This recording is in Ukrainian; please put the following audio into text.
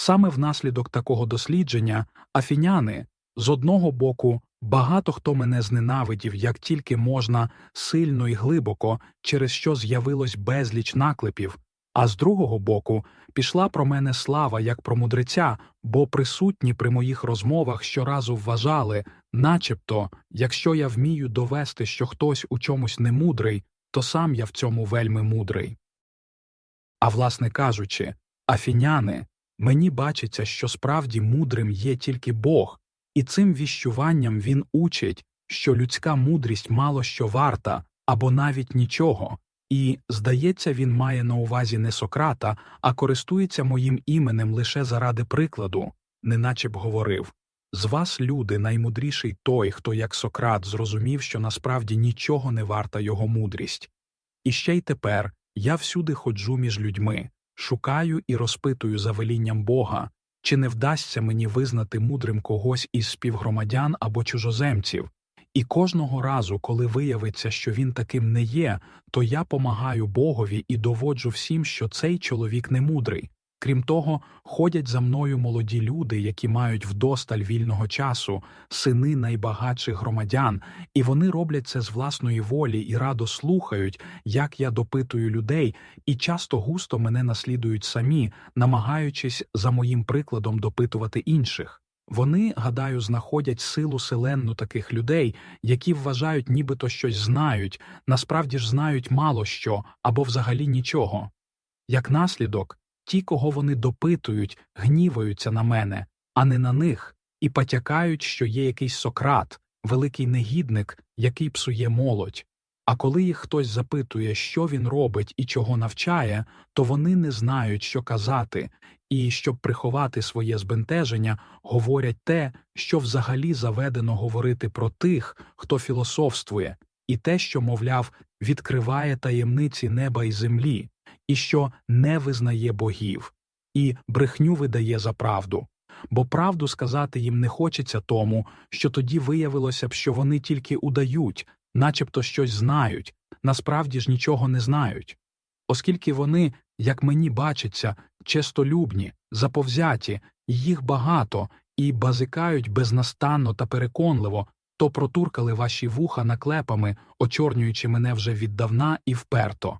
Саме внаслідок такого дослідження афіняни з одного боку багато хто мене зненавидів, як тільки можна, сильно і глибоко, через що з'явилось безліч наклепів, а з другого боку пішла про мене слава як про мудреця, бо присутні при моїх розмовах щоразу вважали, начебто, якщо я вмію довести, що хтось у чомусь не мудрий, то сам я в цьому вельми мудрий. А власне кажучи, афіняни, мені бачиться, що справді мудрим є тільки Бог, і цим віщуванням він учить, що людська мудрість мало що варта або навіть нічого, і, здається, він має на увазі не Сократа, а користується моїм іменем лише заради прикладу, неначе б говорив. З вас, люди, наймудріший той, хто, як Сократ, зрозумів, що насправді нічого не варта його мудрість. І ще й тепер я всюди ходжу між людьми, шукаю і розпитую за велінням Бога, чи не вдасться мені визнати мудрим когось із співгромадян або чужоземців, і кожного разу, коли виявиться, що він таким не є, то я помагаю Богові і доводжу всім, що цей чоловік не мудрий. Крім того, ходять за мною молоді люди, які мають вдосталь вільного часу, сини найбагатших громадян, і вони роблять це з власної волі і радо слухають, як я допитую людей, і часто густо мене наслідують самі, намагаючись за моїм прикладом допитувати інших. Вони, гадаю, знаходять силу селенну таких людей, які вважають, нібито щось знають, насправді ж знають мало що або взагалі нічого. Як наслідок, ті, кого вони допитують, гніваються на мене, а не на них, і потякають, що є якийсь Сократ, великий негідник, який псує молодь. А коли їх хтось запитує, що він робить і чого навчає, то вони не знають, що казати, і, щоб приховати своє збентеження, говорять те, що взагалі заведено говорити про тих, хто філософствує, і те, що, мовляв, відкриває таємниці неба і землі, і що не визнає богів, і брехню видає за правду. Бо правду сказати їм не хочеться тому, що тоді виявилося б, що вони тільки удають, начебто щось знають, насправді ж нічого не знають. Оскільки вони, як мені бачиться, честолюбні, заповзяті, їх багато, і базикають безнастанно та переконливо, то протуркали ваші вуха наклепами, очорнюючи мене вже віддавна і вперто.